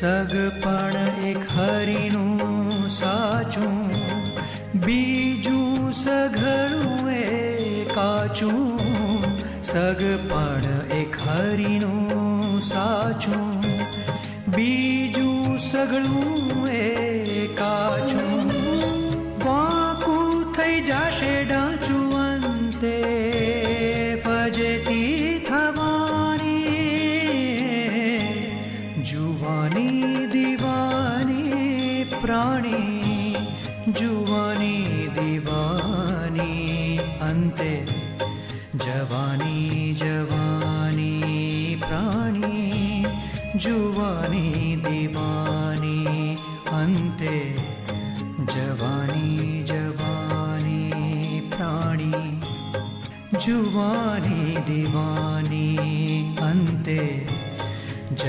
સગપણ એક હરીનું સાચું, બીજું સઘળું એ કાચું. સગપણ એક હરીનું સાચું, બીજું સઘળું એ કાચું. વાંકું થઈ જાશે ડાચું नि दीवानी प्राणी जुवानी दीवानी अन्ते जवानी जवानी प्राणी जुवानी दीवानी अन्ते जवानी जवानी प्राणी जुवानी दीवानी अन्ते